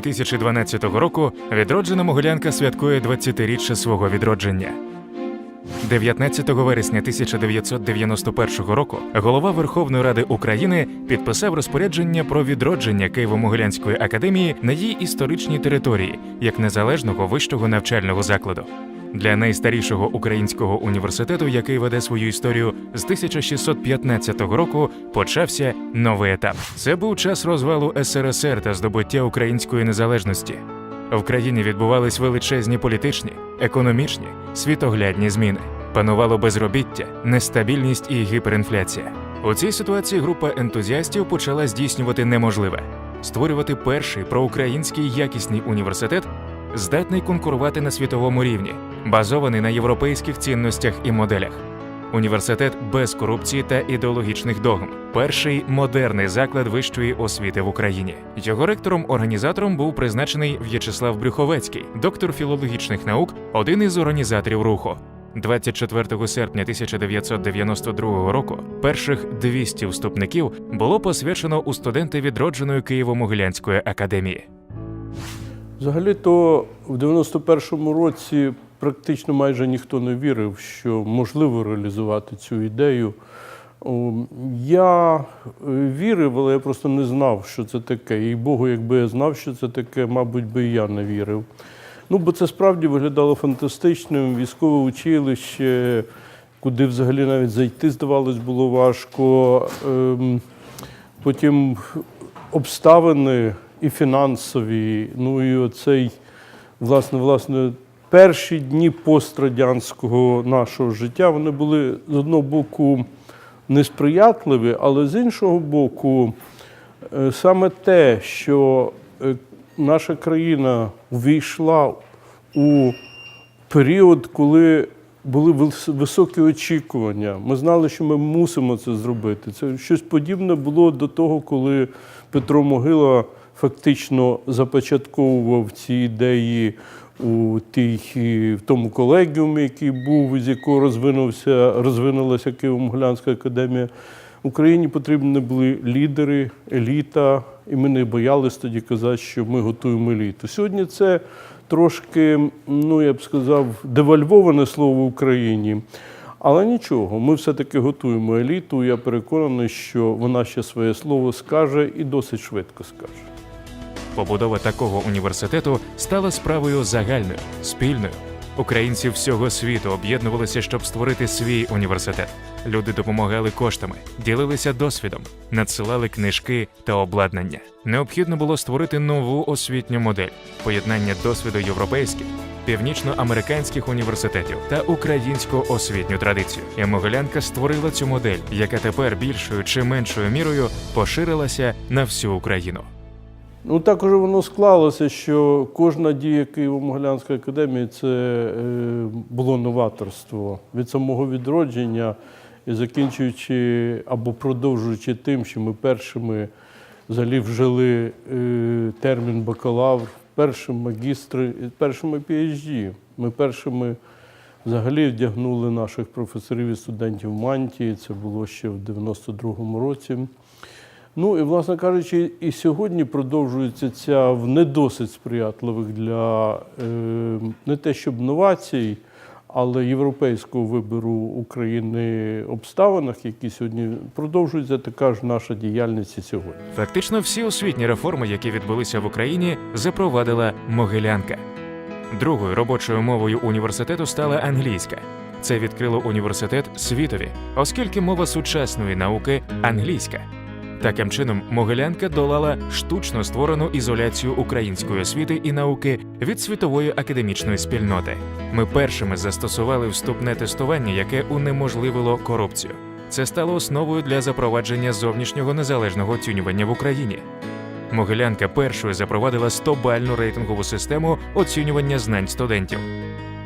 2012 року відроджена Могилянка святкує 20-річчя свого відродження. 19 вересня 1991 року голова Верховної Ради України підписав розпорядження про відродження Києво-Могилянської академії на її історичній території як незалежного вищого навчального закладу. Для найстарішого українського університету, який веде свою історію з 1615 року, почався новий етап. Це був час розвалу СРСР та здобуття української незалежності. В країні відбувались величезні політичні, економічні, світоглядні зміни. Панувало безробіття, нестабільність і гіперінфляція. У цій ситуації група ентузіастів почала здійснювати неможливе створювати перший проукраїнський якісний університет, здатний конкурувати на світовому рівні, базований на європейських цінностях і моделях. Університет без корупції та ідеологічних догм. Перший модерний заклад вищої освіти в Україні. Його ректором-організатором був призначений В'ячеслав Брюховецький, доктор філологічних наук, один із організаторів руху. 24 серпня 1992 року перших 200 вступників було посвячено у студенти відродженої Києво-Могилянської академії. Взагалі-то в 91-му році практично майже ніхто не вірив, що можливо реалізувати цю ідею. Я е, вірив, але я просто не знав, що це таке. І Богу, якби я знав, що це таке, мабуть, би і я не вірив. Ну, бо це справді виглядало фантастичним. Військове училище, куди взагалі навіть зайти, здавалось, було важко. Ем, Потім обставини і фінансові, ну і оцей, власне, власне, перші дні пострадянського нашого життя, вони були з одного боку несприятливі, але з іншого боку, е, саме те, що е, наша країна увійшла у період, коли були високі очікування. Ми знали, що ми мусимо це зробити. Це щось подібне було до того, коли Петро Могила фактично започатковував ці ідеї у тій, в тому колегіумі, який був, з якого розвинувся, розвинулася Києво-Могилянська академія. Україні потрібні були лідери, еліта, і ми не боялись тоді казати, що ми готуємо еліту. Сьогодні це трошки, ну я б сказав, девальвоване слово в Україні. Але нічого, ми все-таки готуємо еліту. Я переконаний, що вона ще своє слово скаже і досить швидко скаже. Побудова такого університету стала справою загальною, спільною. Українці всього світу об'єднувалися, щоб створити свій університет. Люди допомагали коштами, ділилися досвідом, надсилали книжки та обладнання. Необхідно було створити нову освітню модель, поєднання досвіду європейських, північноамериканських університетів та українську освітню традицію. І Могилянка створила цю модель, яка тепер більшою чи меншою мірою поширилася на всю Україну. Ну також воно склалося, що кожна дія Києво-Могилянської академії це е, було новаторство від самого відродження і закінчуючи або продовжуючи тим, що ми першими взагалі вжили е, термін бакалавр, першим магістри, першими PhD. Ми першими взагалі вдягнули наших професорів і студентів в мантії. Це було ще в 92-му році. Ну і, власне кажучи, і сьогодні продовжується ця в не досить сприятливих для е, не те щоб новацій, але європейського вибору України обставинах, які сьогодні продовжується така ж наша діяльність і сьогодні. Фактично всі освітні реформи, які відбулися в Україні, запровадила Могилянка. Другою робочою мовою університету стала англійська. Це відкрило університет світові, оскільки мова сучасної науки англійська. Таким чином, Могилянка долала штучно створену ізоляцію української освіти і науки від світової академічної спільноти. Ми першими застосували вступне тестування, яке унеможливило корупцію. Це стало основою для запровадження зовнішнього незалежного оцінювання в Україні. Могилянка першою запровадила 100-бальну рейтингову систему оцінювання знань студентів.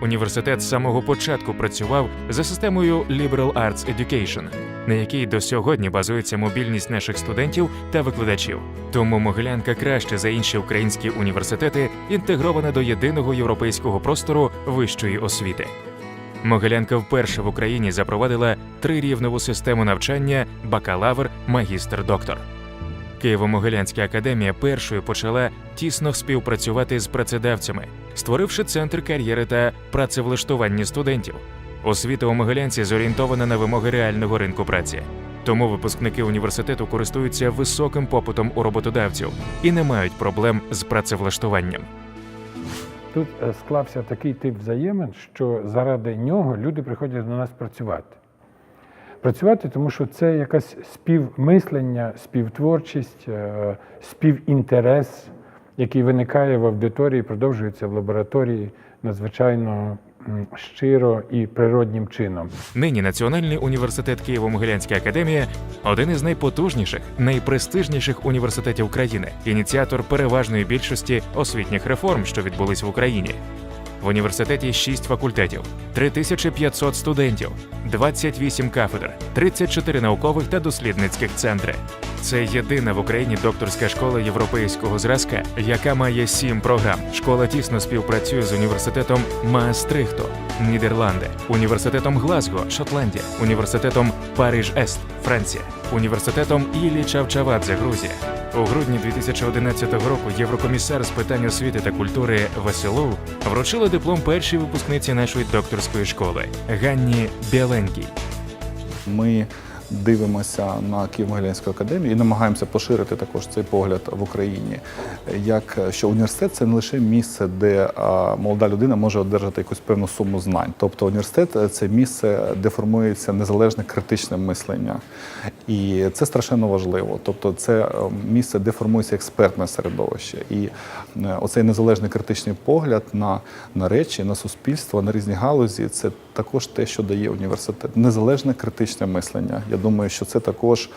Університет з самого початку працював за системою Liberal Arts Education, на якій до сьогодні базується мобільність наших студентів та викладачів. Тому Могилянка краще за інші українські університети інтегрована до єдиного європейського простору вищої освіти. Могилянка вперше в Україні запровадила трирівневу систему навчання бакалавр, магістр, доктор. Києво-Могилянська академія першою почала тісно співпрацювати з працедавцями, створивши центр кар'єри та працевлаштування студентів. Освіта у Могилянці зорієнтована на вимоги реального ринку праці. Тому випускники університету користуються високим попитом у роботодавців і не мають проблем з працевлаштуванням. Тут е, склався такий тип взаємин, що заради нього люди приходять до нас працювати. Працювати, тому що це якась співмислення, співтворчість, е, співінтерес, який виникає в аудиторії, продовжується в лабораторії надзвичайно щиро і природнім чином. Нині Національний університет Києво-Могилянська академія один із найпотужніших, найпрестижніших університетів країни, ініціатор переважної більшості освітніх реформ, що відбулись в Україні. В університеті 6 факультетів, 3500 студентів, 28 кафедр, 34 наукових та дослідницьких центри. Це єдина в Україні докторська школа європейського зразка, яка має сім програм. Школа тісно співпрацює з університетом Маастрихто, Нідерланди, університетом Глазго, Шотландія, університетом Париж Ест, Франція, університетом Іллі Чавчавадзе, Грузія. У грудні 2011 року Єврокомісар з питань освіти та культури Василов вручила диплом першій випускниці нашої докторської школи Ганні Біаленькій. Ми дивимося на Києво-Могилянську академію і намагаємося поширити також цей погляд в Україні. Як що університет це не лише місце, де молода людина може одержати якусь певну суму знань. Тобто університет це місце, де формується незалежне критичне мислення. І це страшенно важливо. Тобто, це е, місце, де формується експертне середовище. І е, оцей незалежний критичний погляд на, на речі, на суспільство, на різні галузі це також те, що дає університет. Незалежне критичне мислення. Я думаю, що це також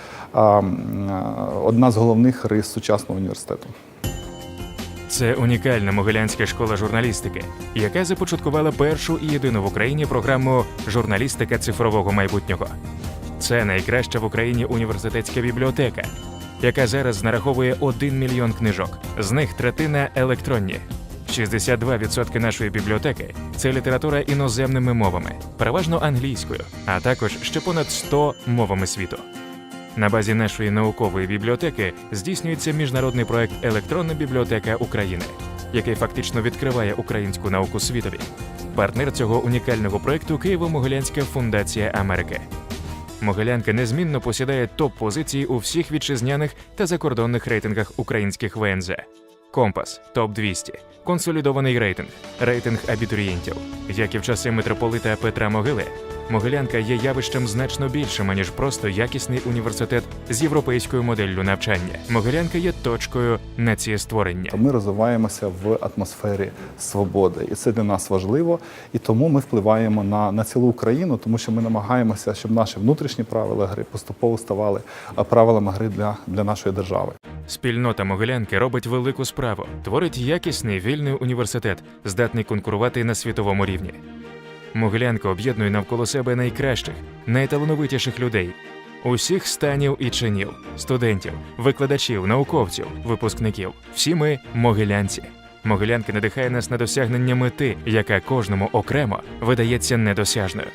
одна з головних рис сучасного університету. Це унікальна могилянська школа журналістики, яка започаткувала першу і єдину в Україні програму Журналістика цифрового майбутнього. Це найкраща в Україні університетська бібліотека, яка зараз нараховує 1 мільйон книжок. З них третина електронні. 62% нашої бібліотеки це література іноземними мовами, переважно англійською, а також ще понад 100 мовами світу. На базі нашої наукової бібліотеки здійснюється міжнародний проект Електронна бібліотека України, який фактично відкриває українську науку світові. Партнер цього унікального проекту Києво-Могилянська фундація Америки. Могилянка незмінно посідає топ-позиції у всіх вітчизняних та закордонних рейтингах українських ВНЗ. Компас топ 200 консолідований рейтинг, рейтинг абітурієнтів. Як і в часи митрополита Петра Могили, Могилянка є явищем значно більшим, ніж просто якісний університет з європейською моделлю навчання. Могилянка є точкою націєстворення. Ми розвиваємося в атмосфері свободи, і це для нас важливо. І тому ми впливаємо на, на цілу Україну, тому що ми намагаємося, щоб наші внутрішні правила гри поступово ставали правилами гри для, для нашої держави. Спільнота Могилянки робить велику справу, творить якісний вільний університет, здатний конкурувати на світовому рівні. Могилянка об'єднує навколо себе найкращих, найталановитіших людей, усіх станів і чинів, студентів, викладачів, науковців, випускників. Всі ми могилянці. Могилянка надихає нас на досягнення мети, яка кожному окремо видається недосяжною.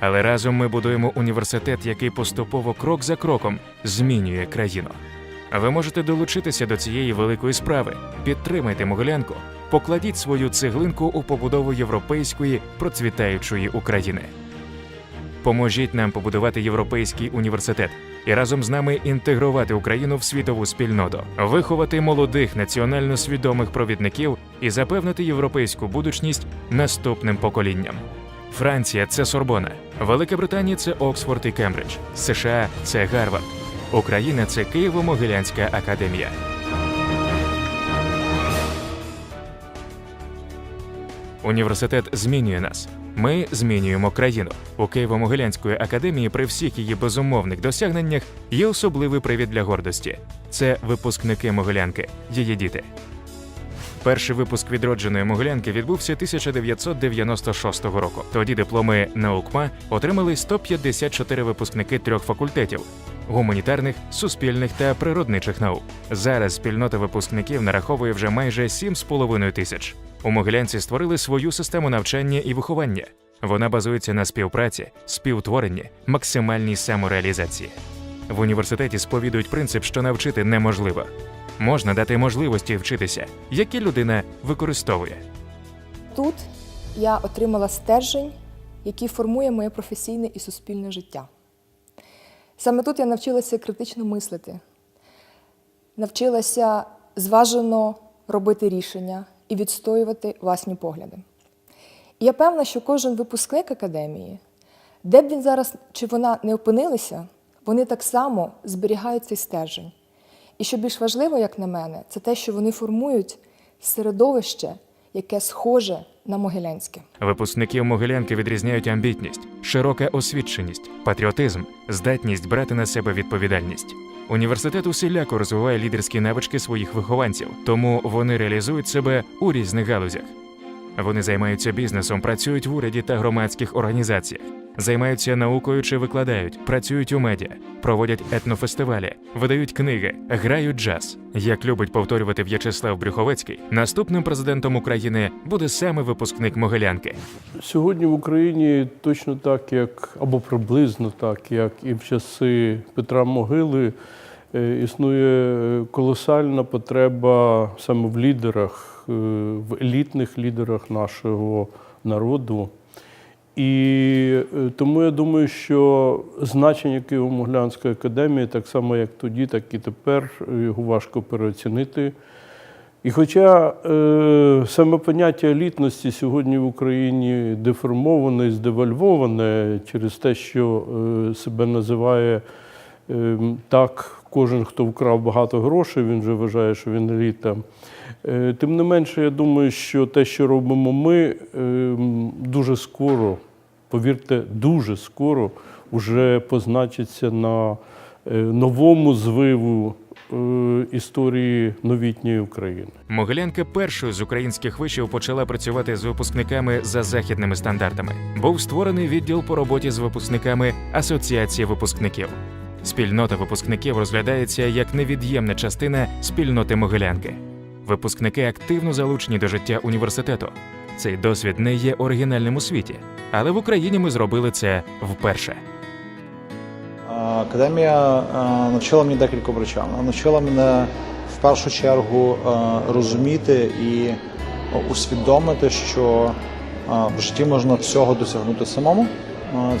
Але разом ми будуємо університет, який поступово крок за кроком змінює країну. Ви можете долучитися до цієї великої справи. Підтримайте Могилянку, покладіть свою цеглинку у побудову європейської процвітаючої України. Поможіть нам побудувати європейський університет і разом з нами інтегрувати Україну в світову спільноту, виховати молодих національно свідомих провідників і запевнити європейську будучність наступним поколінням. Франція це Сорбона, Велика Британія це Оксфорд і Кембридж, США це Гарвард, Україна це Києво-Могилянська академія. Університет змінює нас. Ми змінюємо країну. У Києво-Могилянської академії при всіх її безумовних досягненнях є особливий привід для гордості. Це випускники Могилянки, її діти. Перший випуск відродженої Могилянки відбувся 1996 року. Тоді дипломи наукма отримали 154 випускники трьох факультетів гуманітарних, суспільних та природничих наук. Зараз спільнота випускників нараховує вже майже 7,5 тисяч. У Могилянці створили свою систему навчання і виховання. Вона базується на співпраці, співтворенні, максимальній самореалізації. В університеті сповідують принцип, що навчити неможливо. Можна дати можливості вчитися, які людина використовує. Тут я отримала стержень, який формує моє професійне і суспільне життя. Саме тут я навчилася критично мислити, навчилася зважено робити рішення і відстоювати власні погляди. І я певна, що кожен випускник академії, де б він зараз чи вона не опинилися, вони так само зберігають цей стержень. І що більш важливо, як на мене, це те, що вони формують середовище, яке схоже на Могилянське. Випускників Могилянки відрізняють амбітність, широка освіченість, патріотизм, здатність брати на себе відповідальність. Університет усіляко розвиває лідерські навички своїх вихованців, тому вони реалізують себе у різних галузях. Вони займаються бізнесом, працюють в уряді та громадських організаціях, займаються наукою чи викладають, працюють у медіа, проводять етнофестивалі, видають книги, грають джаз. Як любить повторювати В'ячеслав Брюховецький, наступним президентом України буде саме випускник Могилянки. Сьогодні в Україні точно так, як або приблизно так, як і в часи Петра Могили, е, існує е, колосальна потреба саме в лідерах, е, в елітних лідерах нашого народу. І е, тому я думаю, що значення Києво-Моглянської академії, так само як тоді, так і тепер, його важко переоцінити. І хоча е, саме поняття елітності сьогодні в Україні деформоване і здевальвоване через те, що е, себе називає е, так, кожен, хто вкрав багато грошей, він вже вважає, що він еліта. Е, тим не менше, я думаю, що те, що робимо ми, е, дуже скоро, повірте, дуже скоро вже позначиться на е, новому звиву е, історії новітньої України. Могилянка першою з українських вишів почала працювати з випускниками за західними стандартами. Був створений відділ по роботі з випускниками Асоціації випускників. Спільнота випускників розглядається як невід'ємна частина спільноти Могилянки. Випускники активно залучені до життя університету. Цей досвід не є оригінальним у світі, але в Україні ми зробили це вперше. Академія навчила мені декільком речам. Вона навчила мене в першу чергу розуміти і усвідомити, що в житті можна всього досягнути самому.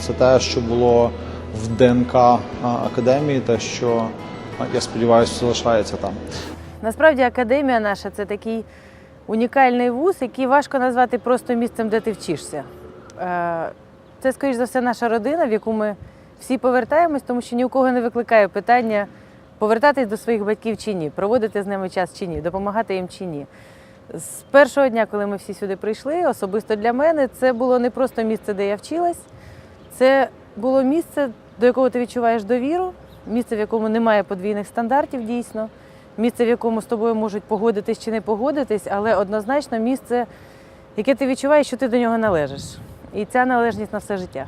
Це те, що було в ДНК академії, те, що я сподіваюся, залишається там. Насправді академія наша це такий унікальний вуз, який важко назвати просто місцем, де ти вчишся. Е, Це, скоріш за все, наша родина, в яку ми всі повертаємось, тому що ні у кого не викликає питання повертатись до своїх батьків чи ні, проводити з ними час чи ні, допомагати їм чи ні. З першого дня, коли ми всі сюди прийшли, особисто для мене це було не просто місце, де я вчилась, це було місце, до якого ти відчуваєш довіру, місце, в якому немає подвійних стандартів дійсно, місце, в якому з тобою можуть погодитись чи не погодитись, але однозначно місце, яке ти відчуваєш, що ти до нього належиш. І ця належність на все життя.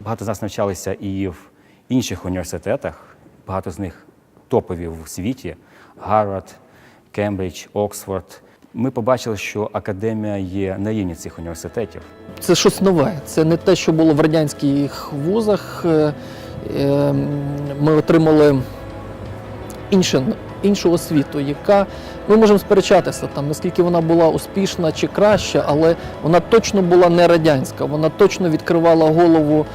Багато з нас навчалися і в інших університетах, багато з них топові в світі: Гарвард, Кембридж, Оксфорд. Ми побачили, що академія є на рівні цих університетів. Це щось нове. Це не те, що було в радянських вузах. Е, е, Ми отримали інше, іншу освіту, яка ми можемо сперечатися там, наскільки вона була успішна чи краща, але вона точно була не радянська. Вона точно відкривала голову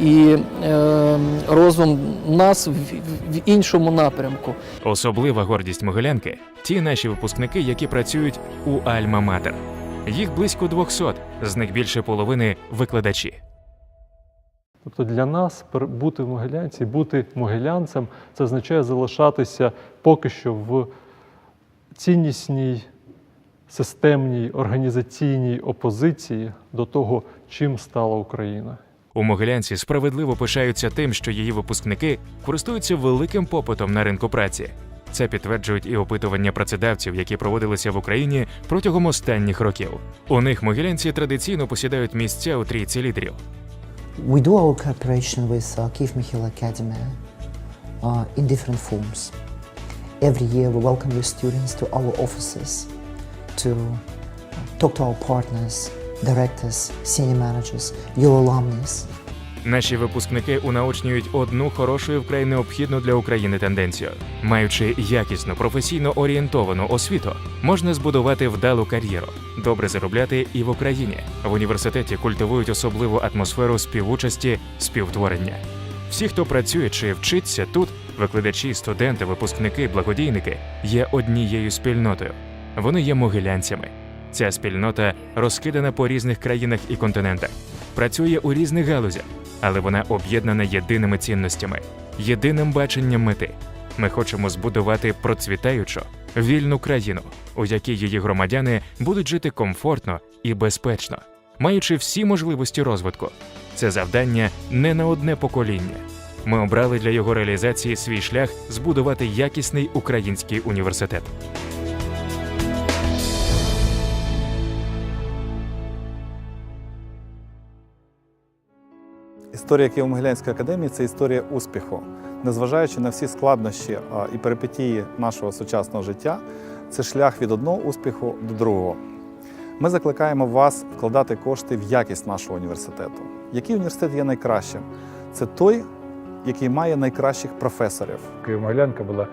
і е, розум нас в, в- іншому напрямку. Особлива гордість Могилянки ті наші випускники, які працюють у Альма-Матер. Їх близько 200, з них більше половини викладачі. Тобто для нас бути в Могилянці, бути могилянцем, це означає залишатися поки що в ціннісній, системній, організаційній опозиції до того, чим стала Україна. У Могилянці справедливо пишаються тим, що її випускники користуються великим попитом на ринку праці. Це підтверджують і опитування працедавців, які проводилися в Україні протягом останніх років. У них могилянці традиційно посідають місця у трійці лідерів. We do our cooperation with uh, Kiev Mikhil Academy uh, in different forms. Every year we welcome the students to our offices to talk to our partners, directors, senior managers, your alumni. Наші випускники унаочнюють одну хорошу і вкрай необхідну для України тенденцію. Маючи якісну професійно орієнтовану освіту, можна збудувати вдалу кар'єру, добре заробляти і в Україні. В університеті культивують особливу атмосферу співучасті, співтворення. Всі, хто працює чи вчиться тут, викладачі, студенти, випускники, благодійники, є однією спільнотою. Вони є могилянцями. Ця спільнота розкидана по різних країнах і континентах, працює у різних галузях, але вона об'єднана єдиними цінностями, єдиним баченням мети. Ми хочемо збудувати процвітаючу, вільну країну, у якій її громадяни будуть жити комфортно і безпечно, маючи всі можливості розвитку. Це завдання не на одне покоління. Ми обрали для його реалізації свій шлях збудувати якісний український університет. Історія Києво-Могилянської академії це історія успіху. Незважаючи на всі складнощі і перипетії нашого сучасного життя, це шлях від одного успіху до другого. Ми закликаємо вас вкладати кошти в якість нашого університету. Який університет є найкращим? Це той, який має найкращих професорів. Києво-Могилянка була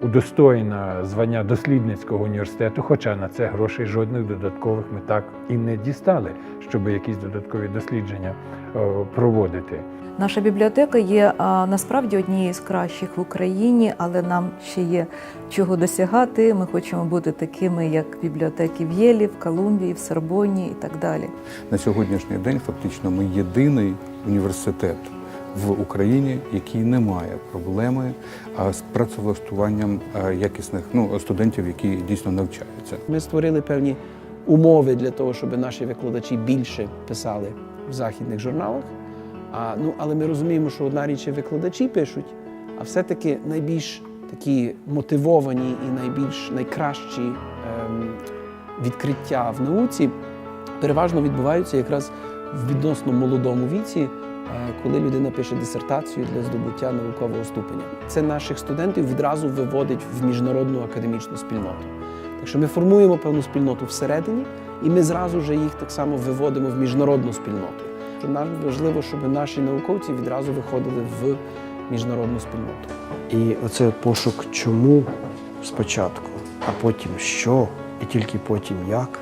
удостоєна звання дослідницького університету, хоча на це грошей жодних додаткових ми так і не дістали, щоб якісь додаткові дослідження е, проводити. Наша бібліотека є насправді однією з кращих в Україні, але нам ще є чого досягати. Ми хочемо бути такими, як бібліотеки в Єлі, в Колумбії, в Сорбонні і так далі. На сьогоднішній день фактично ми єдиний університет в Україні, який не має проблеми з працевлаштуванням якісних ну, студентів, які дійсно навчаються. Ми створили певні умови для того, щоб наші викладачі більше писали в західних журналах. А, ну, але ми розуміємо, що одна річ викладачі пишуть, а все-таки найбільш такі мотивовані і найбільш найкращі ем, відкриття в науці переважно відбуваються якраз в відносно молодому віці, коли людина пише дисертацію для здобуття наукового ступеня. Це наших студентів відразу виводить в міжнародну академічну спільноту. Так що ми формуємо певну спільноту всередині, і ми зразу же їх так само виводимо в міжнародну спільноту. Нам важливо, щоб наші науковці відразу виходили в міжнародну спільноту. І оце пошук чому спочатку, а потім що, і тільки потім як,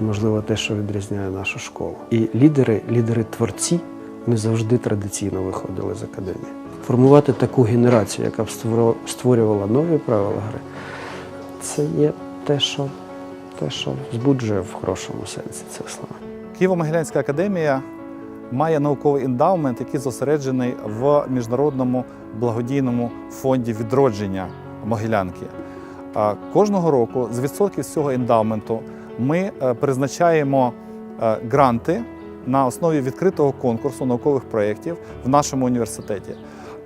можливо, те, що відрізняє нашу школу. І лідери, лідери творці, вони завжди традиційно виходили з академії. Формувати таку генерацію, яка б створювала нові правила гри, це є те, що, те, що збуджує в хорошому сенсі цих слова. Києво-Могилянська академія має науковий ендаумент, який зосереджений в міжнародному благодійному фонді відродження Могилянки. Кожного року з відсотків з цього ендаументу ми е, призначаємо е, гранти на основі відкритого конкурсу наукових проєктів в нашому університеті.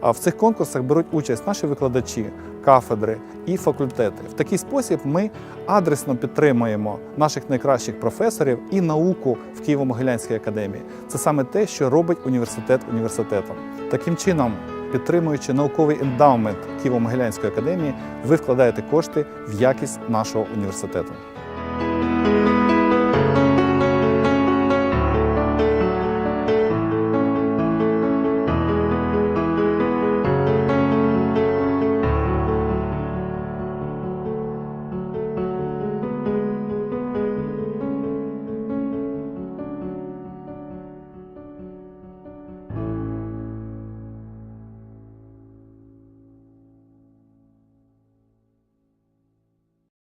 А в цих конкурсах беруть участь наші викладачі, кафедри і факультети. В такий спосіб ми адресно підтримуємо наших найкращих професорів і науку в Києво-Могилянській академії. Це саме те, що робить університет університетом. Таким чином, підтримуючи науковий ендаумент Києво-Могилянської академії, ви вкладаєте кошти в якість нашого університету.